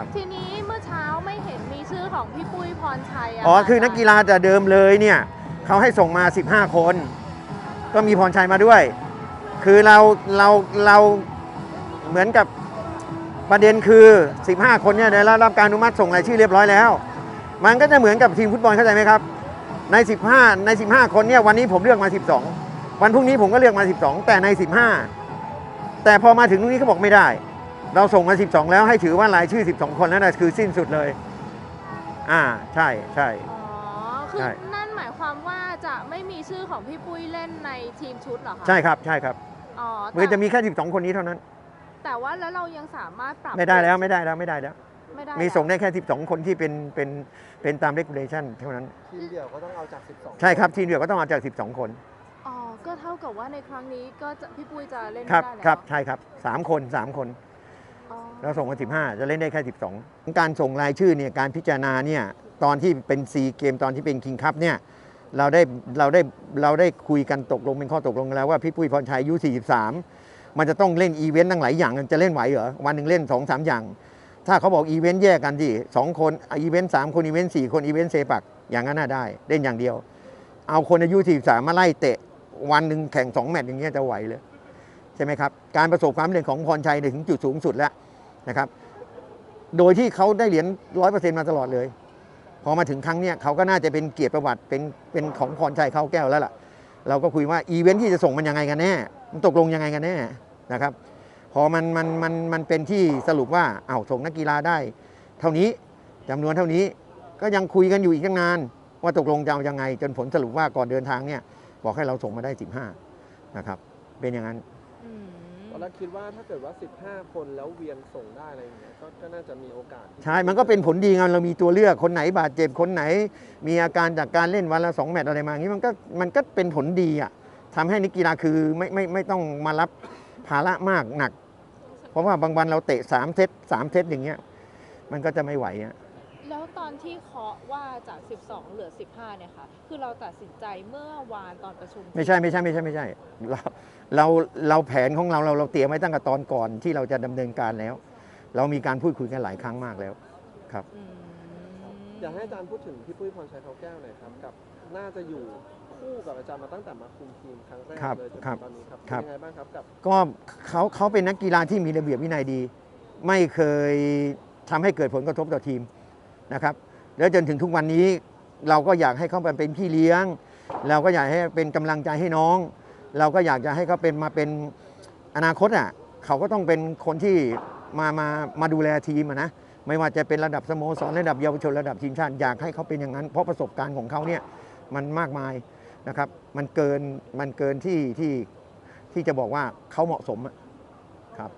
ครับทีนี้เมื่อเช้าไม่เห็นมีชื่อของพี่ปุ้ยพรชัยะอ๋อะคือนักกีฬาแต่เดิมเลยเนี่ยเขาให้ส่งมา 15 คน ก็มีพรชัยมาด้วย คือเราเราเราเหมือนกับประเด็นคือ 15 คนเนี่ยได้รับการอนุมัติส่งรายชื่อเรียบร้อยแล้ว มันก็จะเหมือนกับทีมฟุตบอลเข้าใจไหมครับ ใน 15 ใน 15 คนเนี่ยวันนี้ผมเลือกมา 12 วันพรุ่งนี้ผมก็เลือกมา 12 แต่ใน 15 แต่พอมาถึงตรงนี้เขาบอกไม่ได้ เราส่งมา 12 แล้วให้ถือว่ารายชื่อ 12 คนนั้นนะคือสิ้นสุดเลย อ่าใช่ใช่ อ๋อ คือใช่ นั่นหมายความว่าจะไม่มีชื่อของพี่ปุ้ยเล่นในทีมชุดเหรอคะใช่ครับใช่ครับอ๋อมันจะแต่มีแค่ 12 คนนี้เท่านั้น แต่ว่าแล้วเรายังสามารถปรับไม่ได้แล้วไม่ได้แล้วไม่ได้แล้ว ไม่ได้มีแล้วส่งได้แค่ 12 คนที่เป็นเป็นเป็นตาม regulation เท่านั้น ทีมเดี่ยวก็ต้องเอาจาก 12ใช่ครับทีมเดียวก็ต้องเอาจาก 12 คนอ๋อ ก็เท่ากับว่าในครั้งนี้ก็จะพี่ปุ้ยจะเล่นครัไม่บได้แล้วครับใช่ครับสามคนสามคน อ๋อเราส่งมา15 จะเล่นได้แค่ 12 การส่งรายชื่อเนี่ยการพิจารณาเนี่ยตอนที่เป็นซีเกมตอนที่เป็นคิงคัพเนี่ยเราได้เราได้เราได้คุยกันตกลงเป็นข้อตกลงกันแล้วว่าพี่ปุ้ยพรชัยอายุ 43 มันจะต้องเล่นอีเวนต์ตั้งหลายอย่างจะเล่นไหวเหรอวันหนึ่งเล่น2อสอย่าง ถ้าเขาบอกอีเวนต์แยกกันดิสองคนอีเวนต์สามคนอีเวนต์สี่คนอีเวนต์เซปักอย่างนั้นน่าได้เล่นอย่างเดียว เอาคนอายุ 43 มาไล่เตะวันหนึ่งแข่งสองแมตช์อย่างเงี้ยจะไหวเลย ใช่ไหมครับการประสบความสำเร็จของพรชัยถึงจุดสูงสุดแล้วนะครับโดยที่เขาได้เหรียญร้อยเปอร์เซ็นต์มาตลอดเลย พอมาถึงครั้งเนี้ยเขาก็น่าจะเป็นเกียรติประวัติเป็นเป็นของพรชัยเข้าแก้วแล้วล่ะ เราก็คุยว่าอีเวนท์ที่จะส่งมันยังไงกันแน่มันตกลงยังไงกันแน่นะครับ พอมันมันมันมันเป็นที่สรุปว่าเอา้าส่งนักกีฬาได้ เท่านี้จำนวนเท่านี้ก็ยังคุยกันอยู่อีกตั้งนาน ว่าตกลงจะเอายังไง จนผลสรุปว่าก่อนเดินทางเนี่ยบอกให้เราส่งมาได้ 15นะครับเป็นอย่างนั้น อืมตอนแรกคิดว่าถ้าเกิดว่า 15 คนแล้วเวียนส่งได้อะไรอย่างเงี้ยก็ก็น่าจะมีโอกาสที่ใช่ มันก็เป็นผลดีไงเรามีตัวเลือกคนไหนบาดเจ็บคนไหน มีอาการจากการเล่นวันละสองแมตช์อะไรมาอย่างนี้มันก็มันก็เป็นผลดีอะทำให้นักกีฬาคือไม่ไม่ไม่ต้องมารับภาระมากหนัก เพราะว่าบางวันเราเตะ3เซต3เซตอย่างเงี้ยมันก็จะไม่ไหวอะ แล้วตอนที่เคาะว่าจาก 12 เหลือ 15 เนี่ยค่ะ คือเราตัดสินใจเมื่อวานตอนประชุมไม่ใช่ไม่ใช่ไม่ใช่ไม่ใช่เราเราเราแผนของเราเราเราเตรียมไว้ตั้งแต่ตอนก่อนที่เราจะดำเนินการแล้ว เรามีการพูดคุยกันหลายครั้งมากแล้วอืมอยากให้อาจารย์พูดถึงพี่ปุ้ยพรชัยเขาแก้วหน่อยครับกับน่าจะอยู่คู่กับอาจารย์มาตั้งแต่มาคุมทีมครั้งแรกครับเลยจนครัถึบงตอนนี้ครับครับเป็นยังไงบ้างครับกับก็เขาเขาเป็นนักกีฬาที่มีระเบียบวินัยดี ไม่เคยทำให้เกิดผลกระทบต่อทีม นะครับ แล้วจนถึงทุกวันนี้เราก็อยากให้เขาเป็นพี่เลี้ยง เราก็อยากให้เป็นกำลังใจให้น้อง เราก็อยากจะให้เขาเป็นมาเป็นอนาคตอะเขาก็ต้องเป็นคนที่มามามาดูแลทีมนะไม่ว่าจะเป็นระดับสโมสรระดับเยาวชนระดับทีมชาติอยากให้เขาเป็นอย่างนั้น เพราะประสบการณ์ของเขาเนี่ยมันมากมายนะครับ มันเกินมันเกินที่ที่ที่จะบอกว่าเขาเหมาะสมครับ